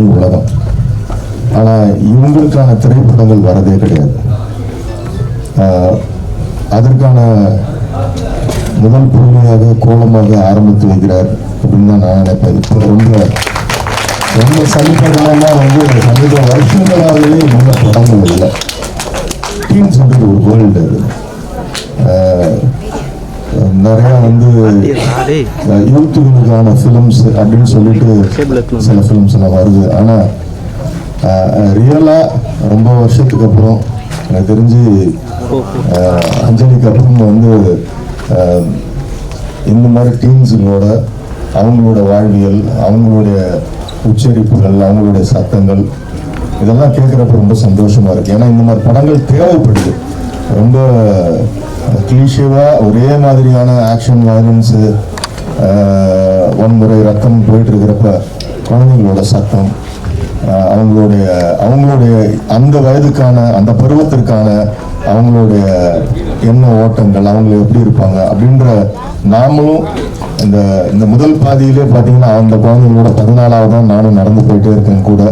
ஒரு தனி உலகம். ஆனால் இவங்களுக்கான திரைப்படங்கள் வரதே கிடையாது. அதற்கான முதல் புதுமையாக கோலமாக ஆரம்பித்து வைக்கிறார் அப்படின்னு தான் நான் நினைப்பேன். இப்போ ரொம்ப ரொம்ப சமீபமாக வந்து சமீப வருஷங்களாகவே நல்ல படங்கள் இல்லை. டீம் டீன்ஸ்ன்றது ஒரு வேர்ல்டு அது. நிறையா வந்து யூத்துகளுக்கான ஃபிலிம்ஸ் அப்படின்னு சொல்லிட்டு சில ஃபிலிம்ஸ் எல்லாம் வருது. ஆனால் ரியலாக ரொம்ப வருஷத்துக்கு அப்புறம் எனக்கு தெரிஞ்சு அஞ்சலிக்கு அப்புறம் வந்து இந்த மாதிரி டீம்ஸுங்களோட அவங்களோட வாழ்வியல் அவங்களுடைய உச்சரிப்புகள் அவங்களுடைய சத்தங்கள் இதெல்லாம் கேட்குறப்ப ரொம்ப சந்தோஷமா இருக்கு. ஏன்னா இந்த மாதிரி படங்கள் தேவைப்படுது. ரொம்ப கிளீஷேவாக ஒரே மாதிரியான ஆக்ஷன் வயலன்ஸு வன்முறை ரத்தம் போயிட்டு இருக்கிறப்ப குழந்தைங்களோட சத்தம் அவங்களுடைய அவங்களுடைய அந்த வயதுக்கான அந்த பருவத்திற்கான அவங்களுடைய என்ன ஓட்டங்கள் அவங்க எப்படி இருப்பாங்க அப்படின்ற நாமளும் இந்த இந்த முதல் பாதியிலே பார்த்தீங்கன்னா அந்த குழந்தைங்களோட பதினாலாவது தான் நானும் நடந்து போயிட்டே இருக்கேன் கூட.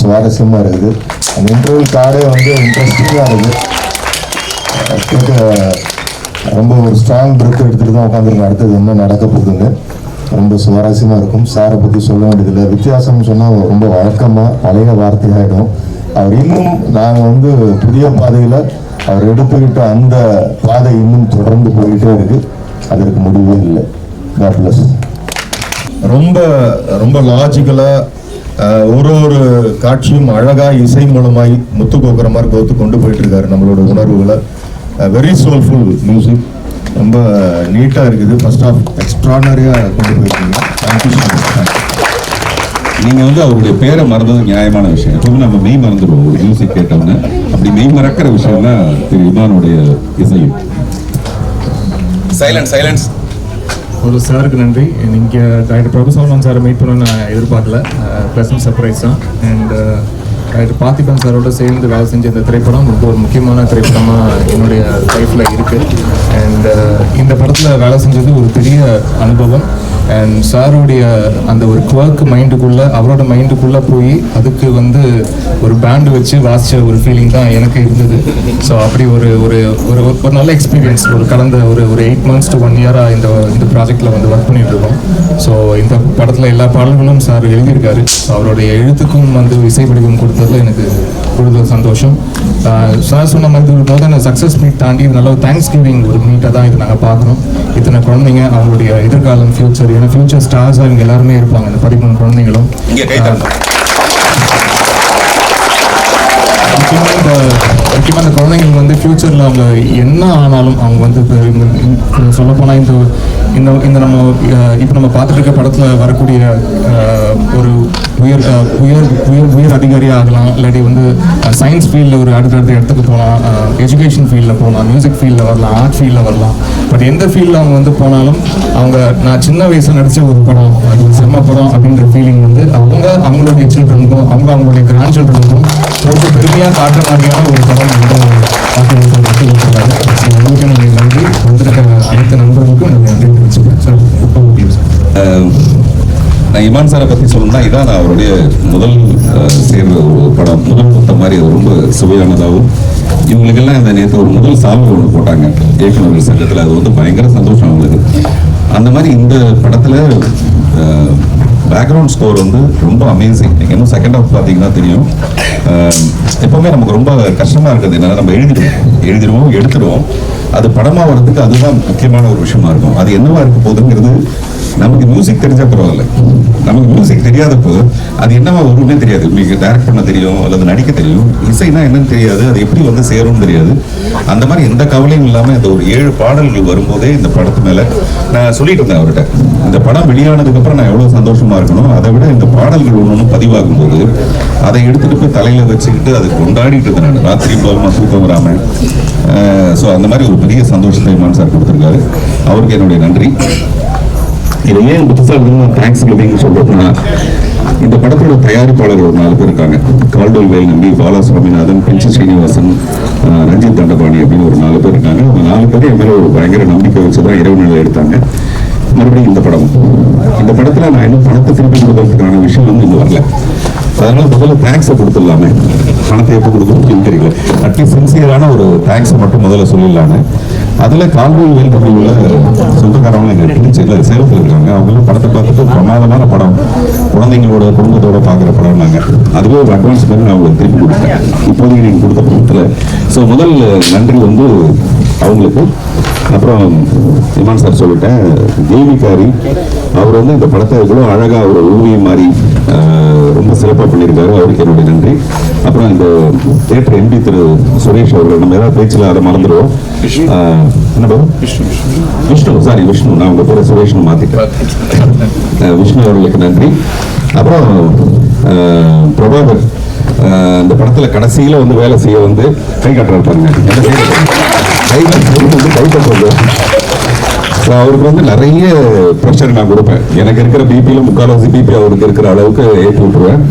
சுவாரஸ்யமாக இருக்குது. அந்த இன்டர்வியூ கார்டே வந்து இன்ட்ரெஸ்டிங்காக இருக்குது. கேட்க ரொம்ப ஒரு ஸ்ட்ராங் பிரத் எடுத்துட்டு தான் உட்காந்துருக்கேன் அடுத்தது என்ன நடக்க போகுதுன்னு ரொம்ப சுவாரஸ்யமாக இருக்கும். சாரை பற்றி சொல்ல வேண்டியதில்லை. வித்தியாசம் சொன்னால் ரொம்ப வழக்கமாக பழைய வார்த்தையாகிடும் அவர் இன்னும் நாங்கள் வந்து புதிய பாதையில் அவர் எடுத்துக்கிட்ட அந்த பாதை இன்னும் தொடர்ந்து போயிட்டே இருக்கு. அதற்கு முடிவே இல்லை. God ரொம்ப ரொம்ப லாஜிக்கலாக ஒரு ஒரு காட்சியும் அழகாக இசை மூலமாய் முத்து கோக்குற மாதிரி கோத்து கொண்டு போயிட்டு இருக்காரு நம்மளோட உணர்வுகளை. வெரி சோல்ஃபுல் மியூசிக் ரொம்ப நீட்டா இருக்குது. ஃபர்ஸ்ட் ஆஃப் எக்ஸ்ட்ரானரியா கொண்டு போயிருக்கீங்க. தேங்க்யூ ஸோ மச் நீங்க வந்து அவருடைய பேரை மறந்தது நியாயமான விஷயம். எப்பவுமே நம்ம மெய் மறந்துடுவோம். ஒரு மியூசிக் கேட்டோம்னா. அப்படி மெய் மறக்கிற விஷயம் தான் திரு இமானுடைய இசை சைலன்ஸ் சைலன்ஸ் ஒரு சாருக்கு நன்றி. இங்கே டாக்டர் பிரபு சோமன் சாரை மீட் பண்ண நான் எதிர்பார்க்கல. ப்ளசன்ட் சர்ப்ரைஸ் தான். அண்ட் ரைட் பார்த்திபன் சாரோட சேர்ந்து வேலை செஞ்ச இந்த திரைப்படம் ரொம்ப ஒரு முக்கியமான திரைப்படமாக என்னுடைய லைஃப்பில் இருக்குது அண்ட் uh, இந்த படத்தில் வேலை செஞ்சது ஒரு பெரிய அனுபவம். அண்ட் சாருடைய அந்த ஒரு குவர்க் மைண்டுக்குள்ளே அவரோட மைண்டுக்குள்ளே போய் அதுக்கு வந்து ஒரு பேண்டு வச்சு வாசித்த ஒரு ஃபீலிங் தான் எனக்கு இருந்தது. ஸோ அப்படி ஒரு ஒரு ஒரு ஒரு நல்ல எக்ஸ்பீரியன்ஸ் ஒரு கடந்த ஒரு ஒரு எயிட் மந்த்ஸ் டு ஒன் இயராக இந்த இந்த ப்ராஜெக்டில் வந்து ஒர்க் பண்ணிகிட்ருக்கோம் இருக்கோம். ஸோ இந்த படத்தில் எல்லா பாடல்களும் சார் எழுதியிருக்காரு. அவருடைய எழுத்துக்கும் வந்து இசை வடிவம் எனக்கு கூடுதல் சந்தோஷம். Uh, சார் சொன்ன மாதிரி ஒரு போதான சக்ஸஸ் மீட் தாண்டி நல்ல தேங்க்ஸ் கிவிங் ஒரு மீட்டாக தான் இது நாங்கள் பார்க்குறோம் இத்தனை குழந்தைங்க அவங்களுடைய எதிர்காலம் ஃபியூச்சர் ஏன்னா ஃபியூச்சர் ஸ்டார்ஸாக இவங்க எல்லாருமே இருப்பாங்க. இந்த பதிமூணு குழந்தைங்களும். முக்கியமாக இந்த முக்கியமாக இந்த குழந்தைங்களுக்கு வந்து ஃப்யூச்சரில் அவங்க என்ன ஆனாலும் அவங்க வந்து இப்போ சொல்லப்போனால் இந்த இந்த இந்த நம்ம இப்போ நம்ம பார்த்துட்டு இருக்க படத்தில் வரக்கூடிய ஒரு உயர் உயர் உயர் உயர் அதிகாரியாக ஆகலாம் இல்லாட்டி வந்து சயின்ஸ் ஃபீல்டில் ஒரு அடுத்தடுத்த இடத்துக்கு போகலாம். எஜுகேஷன் ஃபீல்டில் போகலாம். மியூசிக் ஃபீல்டில் வரலாம். ஆர்ட் ஃபீல்டில் வரலாம். பட் எந்த ஃபீல்டில் அவங்க வந்து போனாலும் அவங்க நான் சின்ன வயசில் நடித்த ஒரு படம் அது ஒரு செம்ம படம் அப்படின்ற ஃபீலிங் வந்து அவங்க அவங்களுடைய சில்ட்ரனுக்கும் அவங்க அவங்களுடைய கிராண்ட் சில்ட்ரனுக்கும் ரொம்ப பெருமையாக காட்டுற மாதிரியான ஒரு படம் வந்து பார்த்து கொடுத்துருக்காரு உங்களுக்கு நன்றி. வந்திருக்க அனைத்து நண்பர்களுக்கும் நன்றி தெரிவிச்சுக்கிறேன். சார் இமான் சாரை பற்றி சொல்லணும்னா இதான் நான் அவருடைய முதல் சேர்ந்த ஒரு படம். முதல் புத்த மாதிரி அது ரொம்ப சுவையானதாகவும் இவங்களுக்கெல்லாம் இந்த நேற்று ஒரு முதல் சால்வை ஒன்று போட்டாங்க. இயக்குநர்கள் சங்கத்தில் அது வந்து பயங்கர சந்தோஷம் அவங்களுக்கு. அந்த மாதிரி இந்த படத்தில் பேக்ரவுண்ட் ஸ்கோர் வந்து ரொம்ப அமேசிங் நீங்கள் இன்னும் செகண்ட் ஹாஃப் பார்த்தீங்கன்னா தெரியும். எப்போவுமே நமக்கு ரொம்ப கஷ்டமாக இருக்குது என்னன்னா நம்ம எழுதிடுவோம். எழுதிடுவோம் எடுத்துடுவோம். அது படமாக வர்றதுக்கு அதுதான் முக்கியமான ஒரு விஷயமா இருக்கும். அது என்னவா இருக்க போகுதுங்கிறது நமக்கு மியூசிக் தெரிஞ்சா பரவாயில்ல. நமக்கு மியூசிக் தெரியாதப்போ அது என்னவா வரும்னே தெரியாது. உங்களுக்கு டைரக்ட் பண்ண தெரியும் அல்லது நடிக்க தெரியும். இசைனா என்னன்னு தெரியாது அது எப்படி வந்து சேரும்னு தெரியாது. அந்த மாதிரி எந்த கவலையும் இல்லாமல் இந்த ஒரு ஏழு பாடல்கள் வரும்போதே இந்த படத்து மேல நான் சொல்லிட்டு இருந்தேன் அவர்கிட்ட. இந்த படம் வெளியானதுக்கு அப்புறம் நான் எவ்வளவு சந்தோஷமா இருக்கணும் அதை விட இந்த பாடல்கள் ஒன்று பதிவாகும் போது அதை எடுத்துட்டு போய் தலையில வச்சுக்கிட்டு அது கொண்டாடிட்டு இருந்தேன் நான். ராத்திரி போகமா தூக்கம் வராம. ஸோ அந்த மாதிரி ஒரு பெரிய சந்தோஷத்தை மான் சார் கொடுத்துருக்காரு. அவருக்கு என்னுடைய நன்றி. இதை ஏன் புதுசாக தேங்க்ஸ் கிவிங் சொல்றதுன்னா இந்த படத்தோட தயாரிப்பாளர் ஒரு நாலு பேர் இருக்காங்க. கால்டோல் வேல் நம்பி பாலா சுவாமிநாதன் பிரின்சி ஸ்ரீனிவாசன் ரஞ்சித் தண்டபாணி அப்படின்னு ஒரு நாலு பேர் இருக்காங்க. அவங்க நாலு பேரும் என் மேலே ஒரு பயங்கர நம்பிக்கை வச்சு தான் இரவு நிலை எடுத்தாங்க. மறுபடியும் இந்த படம். இந்த படத்துல நான் இன்னும் பணத்தை திருப்பி கொடுக்கறதுக்கான விஷயம் வந்து இன்னும் வரல. அதனால முதல்ல தேங்க்ஸை கொடுத்துடலாமே. பணத்தை எப்போ கொடுக்கணும்னு தெரியல. அட்லீஸ்ட் சின்சியரான ஒரு தேங்க்ஸை மட்டும் முதல்ல சொல்லிடலான்னு அதுல கால்வல் வேல் உள்ள சொந்தக்காரவங்க எங்க திருச்சியில் சேலத்தில் இருக்காங்க. அவங்களும் படத்தை பார்த்துட்டு பிரமாதமான படம் குழந்தைங்களோட குடும்பத்தோட பார்க்குற படம் நாங்கள் அதுவே ஒரு அட்வான்ஸ் பண்ணி நான் உங்களுக்கு திருப்பி கொடுத்தேன். இப்போதைக்கு நீங்கள் கொடுத்த படத்தில். ஸோ முதல் நன்றி வந்து அவங்களுக்கு. அப்புறம் இமான் சார் சொல்லிட்டேன் தேவிகாரி அவர் வந்து இந்த படத்தை எவ்வளோ அழகாக ஒரு ஓவியம் மாதிரி ரொம்ப சிறப்பாக பண்ணியிருக்காரு. அவருக்கு என்னுடைய நன்றி. அப்புறம் இந்த தேட்டர் எம்பி திரு சுரேஷ் அவர்கள் நம்ம ஏதாவது பேச்சில் அதை மறந்துடுவோம். என்ன பாபு? விஷ்ணு சாரி விஷ்ணு நான் உங்க பேரை சுரேஷ்னு மாத்திட்டேன். அஹ் விஷ்ணு அவர்களுக்கு நன்றி. அப்புறம் பிரபாகர் இந்த படத்துல கடைசியில வந்து வேலை செய்ய வந்து கை கட்டுறாரு பாருங்க? கை வந்து கை கட்டுறது. அவருக்கு வந்து நிறைய ப்ரெஷர் நான் கொடுப்பேன். எனக்கு இருக்கிற பிபியில் முக்கால்வாசி பிபி அவருக்கு இருக்கிற அளவுக்கு ஏற்றி விட்டுருவேன்.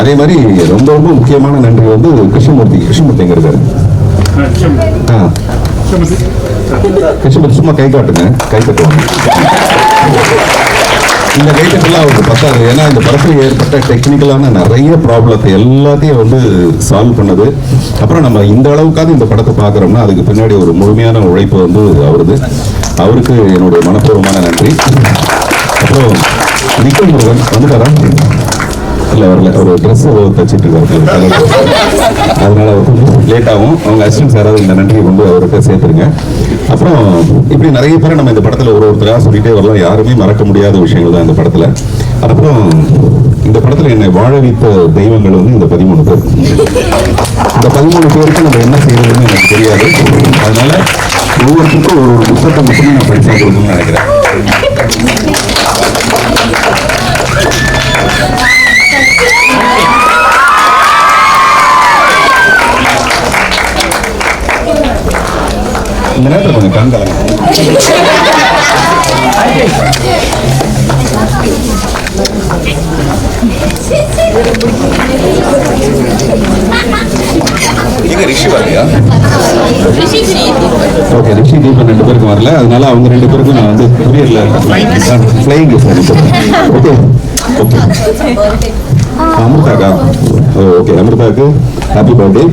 அதே மாதிரி ரொம்ப ரொம்ப முக்கியமான நன்றி வந்து கிருஷ்ணமூர்த்தி கிருஷ்ணமூர்த்தி எங்க இருக்காரு. கிருஷ்ணமூர்த்தி சும்மா கை காட்டுங்க. கை கட்டுவாங்க இந்த கைட்டெல்லாம் அவருக்கு பத்தாது. ஏன்னா இந்த படத்தில் ஏற்பட்ட டெக்னிக்கலான நிறைய ப்ராப்ளத்தை எல்லாத்தையும் வந்து சால்வ் பண்ணது. அப்புறம் நம்ம இந்த அளவுக்காவது இந்த படத்தை பார்க்குறோம்னா அதுக்கு பின்னாடி ஒரு முழுமையான உழைப்பு வந்து அவருது. அவருக்கு என்னுடைய மனப்பூர்வமான நன்றி. அப்புறம் நிக்கல் முருகன் வந்துட்டாரா? இல்லை வரல. ஒரு ட்ரெஸ் தச்சுட்டு இருக்காரு. அதனால அவர் கொஞ்சம் லேட் ஆகும். அவங்க அசிஸ்டன்ஸ் யாராவது இந்த நன்றி கொண்டு அவருக்கு சேர்த்துருங்க. அப்புறம் இப்படி நிறைய பேர் நம்ம இந்த படத்தில் ஒரு ஒருத்தராக சொல்லிட்டே வரலாம். யாருமே மறக்க முடியாத விஷயங்கள் தான் இந்த படத்தில். அப்புறம் இந்த படத்தில் என்னை வாழ வைத்த தெய்வங்கள் வந்து இந்த பதிமூணு பேர். இந்த பதிமூணு பேருக்கு நம்ம என்ன செய்யறதுன்னு எனக்கு தெரியாது. அதனால ஒவ்வொருத்தருக்கும் ஒரு ஒரு புத்தகத்தை மட்டுமே நான் படிச்சா கொடுக்கணும்னு நினைக்கிறேன். இந்த நேரத்தில் கொஞ்சம் கண் கலங்க. எங்க ரிஷி வரலையா? ஓகே ரிஷி தீபன் ரெண்டு பேருக்கும் வரல. அதனால அவங்க ரெண்டு பேருக்கும் நான் வந்து கொரியர்ல ஃப்ளைங் ஓகே ஓகே அமிர்தாக்கா? ஓகே அமிர்தாவுக்கு ஹாப்பி பர்த்டே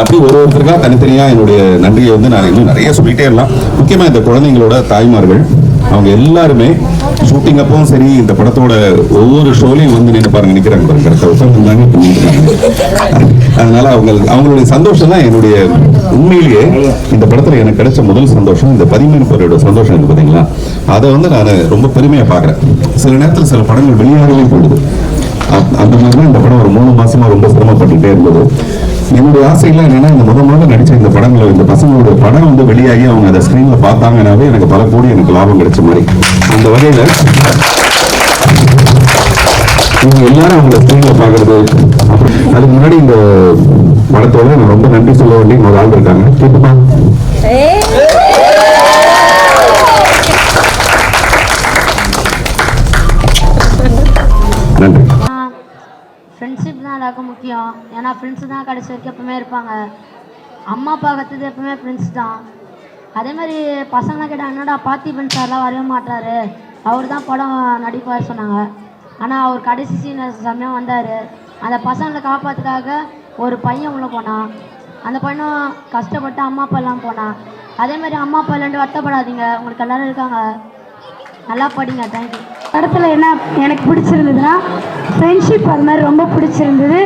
அப்படி ஒரு ஒருத்தருக்கா தனித்தனியாக என்னுடைய நன்றியை வந்து நான் இன்னும் நிறைய சொல்லிட்டே இருக்கலாம். முக்கியமாக இந்த குழந்தைங்களோட தாய்மார்கள் அவங்க எல்லாருமே ஷூட்டிங் அப்பவும் சரி இந்த படத்தோட ஒவ்வொரு ஷோலையும் வந்து நின்று பாருங்க நிற்கிறாங்க பாருங்க கரெக்டாக உட்காந்துருந்தாங்க அதனால அவங்க அவங்களுடைய சந்தோஷம் தான் என்னுடைய உண்மையிலேயே இந்த படத்துல எனக்கு கிடைச்ச முதல் சந்தோஷம் இந்த பதிமூணு பேரோட சந்தோஷம் இருக்கு பாத்தீங்களா? அதை வந்து நான் ரொம்ப பெருமையா பார்க்குறேன். சில நேரத்தில் சில படங்கள் வெளியாகவே போடுது. அந்த மாதிரி தான் இந்த படம் ஒரு மூணு மாசமா ரொம்ப சிரமப்பட்டுட்டே இருந்தது. என்னுடைய ஆசையெல்லாம் என்னன்னா இந்த முத முதல்ல நடிச்ச இந்த படங்களை இந்த பசங்களுடைய படம் வந்து வெளியாகி அவங்க அதை ஸ்கிரீன்ல பார்த்தாங்கன்னாவே எனக்கு பல கோடி எனக்கு லாபம் கிடைச்ச மாதிரி. அந்த வகையில இவங்க எல்லாரும் அவங்கள ஸ்கிரீன்ல பாக்குறது அதுக்கு முன்னாடி இந்த படத்தோட நான் ரொம்ப நன்றி சொல்ல வேண்டிய ஒரு ஆள் இருக்காங்க. கேட்டுப்பா. முக்கியம் ஏன்னா ஃப்ரெண்ட்ஸ் தான் கடைசி வரைக்கும் எப்பவுமே இருப்பாங்க. அம்மா அப்பா கற்றுது எப்பவுமே ஃப்ரெண்ட்ஸ் தான். அதே மாதிரி பசங்களாம் கேட்டால் என்னடா பார்த்திபன் சார்லாம் வரவே மாட்டார்? அவர் தான் படம் நடிப்பார் சொன்னாங்க. ஆனால் அவர் கடைசி சீன் சமயம் வந்தார். அந்த பசங்களை காப்பாத்துக்காக ஒரு பையன் உள்ளே போனான். அந்த பையனும் கஷ்டப்பட்டு அம்மா அப்பா எல்லாம் போனான். அதே மாதிரி அம்மா அப்பா இல்லாண்டு வருத்தப்படாதீங்க. உங்களுக்கு எல்லாரும் இருக்காங்க. நல்லா படிங்க. தேங்க்யூ படத்தில் என்ன எனக்கு பிடிச்சிருந்ததுன்னா ஃப்ரெண்ட்ஷிப் அது மாதிரி ரொம்ப பிடிச்சிருந்தது.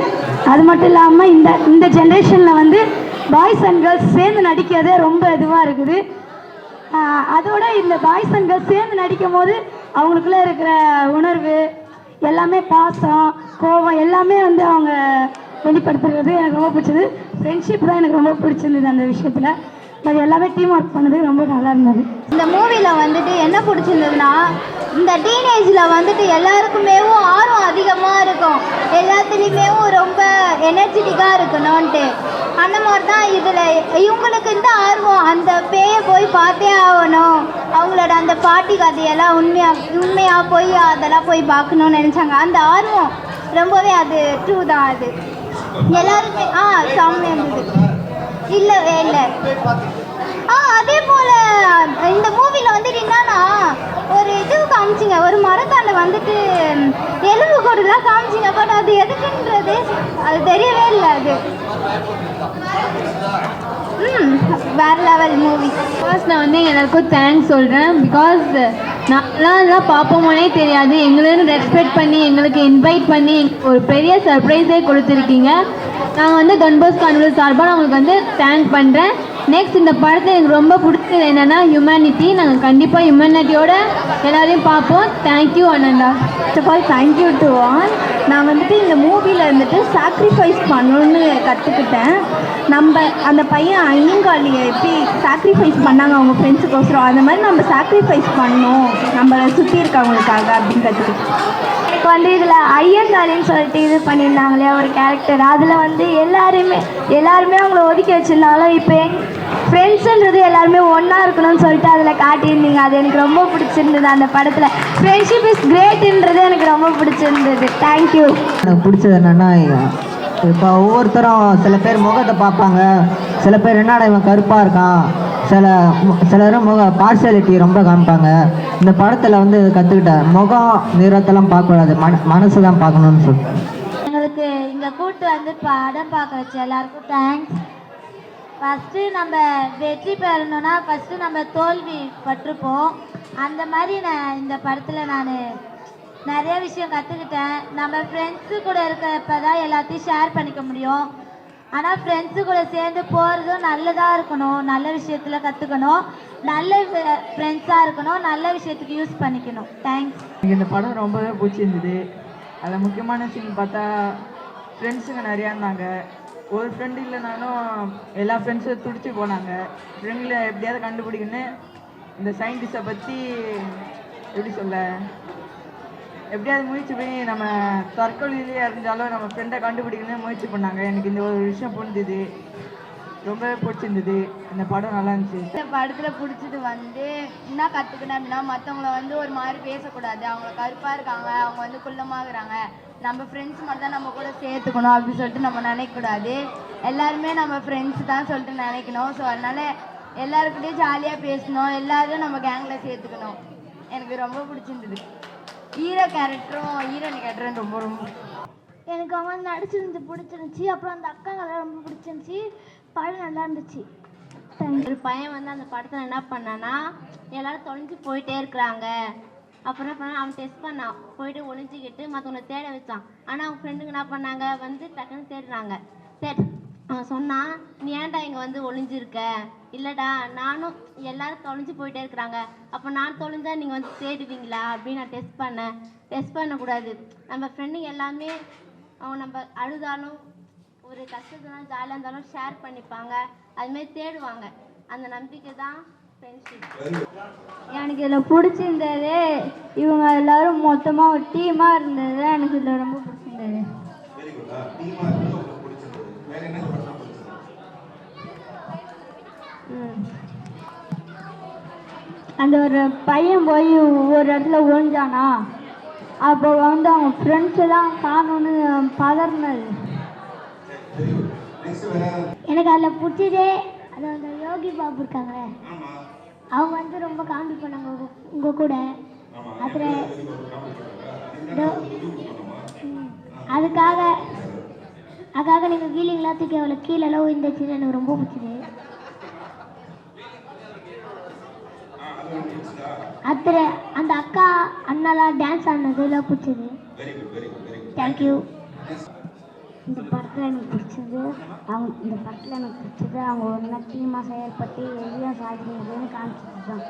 அது மட்டும் இல்லாமல் இந்த இந்த ஜென்ரேஷனில் வந்து பாய்ஸ் அண்ட் கேர்ள்ஸ் சேர்ந்து நடிக்கிறதே ரொம்ப இதுவாக இருக்குது. அதோட இந்த பாய்ஸ் அண்ட் கேர்ள்ஸ் சேர்ந்து நடிக்கும் போது அவங்களுக்குள்ள இருக்கிற உணர்வு எல்லாமே பாசம் கோபம் எல்லாமே வந்து அவங்க வெளிப்படுத்துறது எனக்கு ரொம்ப பிடிச்சது. ஃப்ரெண்ட்ஷிப் தான் எனக்கு ரொம்ப பிடிச்சிருந்தது அந்த விஷயத்தில். அது எல்லாமே டீம் ஒர்க் பண்ணது ரொம்ப நல்லா இருந்தது. இந்த மூவியில் வந்துட்டு என்ன பிடிச்சிருந்ததுன்னா இந்த டீனேஜில் வந்துட்டு எல்லாருக்குமே ஆர்வம் அதிகமாக இருக்கும். எல்லாத்துலேயுமே ரொம்ப எனர்ஜெட்டிக்காக இருக்கணும்ன்ட்டு. அந்த மாதிரி தான் இதில் இவங்களுக்கு இந்த ஆர்வம் அந்த பேயை போய் பார்த்தே ஆகணும். அவங்களோட அந்த பாட்டி கதையெல்லாம் உண்மையாக உண்மையாக போய் அதெல்லாம் போய் பார்க்கணும்னு நினச்சாங்க. அந்த ஆர்வம் ரொம்பவே அது ட்ரூ தான் அது. எல்லாருமே ஆ சாமி இருந்தது. இல்லை இல்லை. ஆ அதே போல் இந்த மூவியில் வந்துட்டு என்னன்னா காமிச்சிங்க. ஒரு மரத்தாண்ட வந்துட்டு எலும்பு கூடுலாம் காமிச்சிங்க. பட் அது எதுக்குன்றது அது தெரியவே இல்லை அது. ம் வேற லெவல் மூவி ஃபர்ஸ்ட் நான் வந்து எல்லாருக்கும் தேங்க்ஸ் சொல்கிறேன் பிகாஸ் நான்லாம் இதெல்லாம் பார்ப்போமோனே தெரியாது. எங்களுன்னு ரெஸ்பெக்ட் பண்ணி எங்களுக்கு இன்வைட் பண்ணி ஒரு பெரிய சர்ப்ரைஸே கொடுத்துருக்கீங்க. நாங்கள் வந்து டொன்போஸ் கான்வெல் சார்பாக நான் உங்களுக்கு வந்து தேங்க் பண்ணுறேன் நெக்ஸ்ட் இந்த படத்தில் எனக்கு ரொம்ப பிடிச்சது என்னென்னா ஹியூமனிட்டி நாங்கள் கண்டிப்பாக ஹியூமனிட்டியோட எல்லாரையும் பார்ப்போம். Thank you Ananda. First of all thank you to all நான் வந்துட்டு இந்த மூவியில் இருந்துட்டு சாக்ரிஃபைஸ் பண்ணணும்னு கற்றுக்கிட்டேன் நம்ம அந்த பையன் ஐயங்காளியை எப்படி சாக்ரிஃபைஸ் பண்ணாங்க அவங்க ஃப்ரெண்ட்ஸுக்கோசரம் அந்த மாதிரி நம்ம சாக்ரிஃபைஸ் பண்ணணும். நம்ம சுற்றி இருக்கவங்களுக்காக அப்படின்னு கற்றுக்கிட்டேன் எனக்கு வந்து இதில் ஐயங்காளின்னு சொல்லிட்டு இது பண்ணியிருந்தாங்களே ஒரு கேரக்டர் அதில் வந்து எல்லாருமே எல்லாருமே அவங்கள ஒதுக்கி வச்சிருந்தாலும் இப்போ எங் ஃப்ரெண்ட்ஸுன்றது எல்லாருமே ஒன்றா இருக்கணும்னு சொல்லிட்டு அதில் காட்டியிருந்தீங்க. அது எனக்கு ரொம்ப பிடிச்சிருந்தது அந்த படத்தில். ஃப்ரெண்ட்ஷிப் இஸ் கிரேட்ன்றது எனக்கு ரொம்ப பிடிச்சிருந்தது. தேங்க்யூ எனக்கு பிடிச்சது என்னென்னா இப்போ ஒவ்வொருத்தரும் சில பேர் முகத்தை பார்ப்பாங்க. சில பேர் என்னடா இவன் கருப்பாக இருக்கான்? சில சிலரும் முக பார்சியாலிட்டி ரொம்ப காமிப்பாங்க. இந்த படத்தில் வந்து கற்றுக்கிட்டேன் முகம் நிறத்தெல்லாம் பார்க்கக்கூடாது. மன மனசு தான் பார்க்கணுன்னு சொல்லிட்டு எங்களுக்கு இங்கே கூட்டு வந்து படம் பார்க்க வச்ச எல்லாருக்கும் தேங்க்ஸ் ஃபஸ்ட்டு நம்ம வெற்றி பெறணும்னா ஃபஸ்ட்டு நம்ம தோல்வி பட்டிருப்போம். அந்த மாதிரி நான் இந்த படத்தில் நான் நிறைய விஷயம் கற்றுக்கிட்டேன் நம்ம ஃப்ரெண்ட்ஸு கூட இருக்கிறப்ப தான் எல்லாத்தையும் ஷேர் பண்ணிக்க முடியும். ஆனால் ஃப்ரெண்ட்ஸு கூட சேர்ந்து போகிறதும் நல்லதாக இருக்கணும். நல்ல விஷயத்தில் கற்றுக்கணும் நல்ல ஃப்ரெண்ட்ஸாக இருக்கணும். நல்ல விஷயத்துக்கு யூஸ் பண்ணிக்கணும். தேங்க்ஸ் எனக்கு இந்த படம் ரொம்பவே பிடிச்சிருந்தது. அதில் முக்கியமான சீன் பார்த்தா ஃப்ரெண்ட்ஸுங்க நிறையா இருந்தாங்க. ஒரு ஃப்ரெண்டு இல்லைனாலும் எல்லா ஃப்ரெண்ட்ஸும் துடிச்சு போனாங்க. ஃப்ரெண்டில் எப்படியாவது கண்டுபிடிக்கணும்னு இந்த சயின்டிஸ்ட்டை பற்றி எப்படி சொல்ல? எப்படியாவது முயற்சி பண்ணி நம்ம தற்கொலையிலேயே இருந்தாலும் நம்ம ஃப்ரெண்டை கண்டுபிடிக்கணும்னு முயற்சி பண்ணாங்க. எனக்கு இந்த ஒரு விஷயம் புரிஞ்சுது. ரொம்பவே பிடிச்சிருந்தது. இந்த படம் நல்லா இருந்துச்சு. இந்த படத்தில் பிடிச்சது வந்து என்ன கற்றுக்கினேன் அப்படின்னா மற்றவங்கள வந்து ஒரு மாதிரி பேசக்கூடாது. அவங்க கருப்பாக இருக்காங்க. அவங்க வந்து குள்ளமாகறாங்க. நம்ம ஃப்ரெண்ட்ஸ் மட்டும் தான் நம்ம கூட சேர்த்துக்கணும் அப்படின்னு சொல்லிட்டு நம்ம நினைக்கக்கூடாது. எல்லாருமே நம்ம ஃப்ரெண்ட்ஸ் தான் சொல்லிட்டு நினைக்கணும். ஸோ அதனால எல்லாருக்கிட்டையும் ஜாலியாக பேசணும். எல்லாரும் நம்ம கேங்கில் சேர்த்துக்கணும். எனக்கு ரொம்ப பிடிச்சிருந்தது. ஹீரோ கேரக்டரும் ஹீரோயின் கேரக்டரும் ரொம்ப ரொம்ப. எனக்கு அவன் நடிச்சிருந்து பிடிச்சிருந்துச்சி. அப்புறம் அந்த அக்காங்கெல்லாம் ரொம்ப பிடிச்சிருந்துச்சி. படம் நல்லா இருந்துச்சு. ஒரு பையன் வந்து அந்த படத்தில் என்ன பண்ணான்னா எல்லாரும் தொலைஞ்சு போயிட்டே இருக்கிறாங்க. அப்புறம் என்ன அவன் டெஸ்ட் பண்ணான் போயிட்டு ஒளிஞ்சிக்கிட்டு மற்றவனை தேட வச்சான். ஆனால் அவங்க ஃப்ரெண்டுங்க என்ன பண்ணாங்க? வந்து டக்குன்னு தேடுறாங்க. தேட். அவன் சொன்னான் நீ ஏன்டா இங்கே வந்து ஒளிஞ்சிருக்க? இல்லைடா நானும் எல்லாரும் தொலைஞ்சு போயிட்டே இருக்கிறாங்க. அப்போ நான் தொலைஞ்சா நீங்கள் வந்து தேடுவீங்களா? அப்படின்னு நான் டெஸ்ட் பண்ணேன். டெஸ்ட் பண்ணக்கூடாது. நம்ம ஃப்ரெண்டுங்க எல்லாமே அவங்க நம்ம அழுதாலும் ஒரு கஷ்டத்தெல்லாம் ஜாலியாக இருந்தாலும் ஷேர் பண்ணிப்பாங்க. அதுமாரி தேடுவாங்க. அந்த நம்பிக்கை தான் எனக்கு இதில் பிடிச்சிருந்தது. இவங்க எல்லாரும் மொத்தமாக ஒரு டீமாக இருந்தது. எனக்கு இதில் ரொம்ப பிடிச்சிருந்தது. அந்த ஒரு பையன் போய் ஒரு இடத்துல ஒழிஞ்சானா அப்போ வந்து அவங்க ஃப்ரெண்ட்ஸ் எல்லாம் காணும்னு பதறினது. எனக்கு அதில் பிடிச்சதே அது அந்த யோகி பாபு இருக்காங்களே. அவங்க வந்து ரொம்ப காமெடி பண்ணாங்க உங்க- உங்க கூட. அதில் அதுக்காக அதுக்காக நீங்கள் வீலிங்லாம் தூக்கி அவளை கீழெல்லாம் விழுந்துச்சு எனக்கு ரொம்ப பிடிச்சது. அத்தனை அந்த அக்கா அண்ணாலாம் டான்ஸ் ஆடினதுலாம் பிடிச்சது. தேங்க்யூ இந்த படத்தில் எனக்கு பிடிச்சது அவங்க இந்த படத்தில் எனக்கு பிடிச்சது அவங்க ஒன்றா டீமாக செயல்பட்டு எதையும் சாதிக்கிறதுன்னு காமிச்சது தான்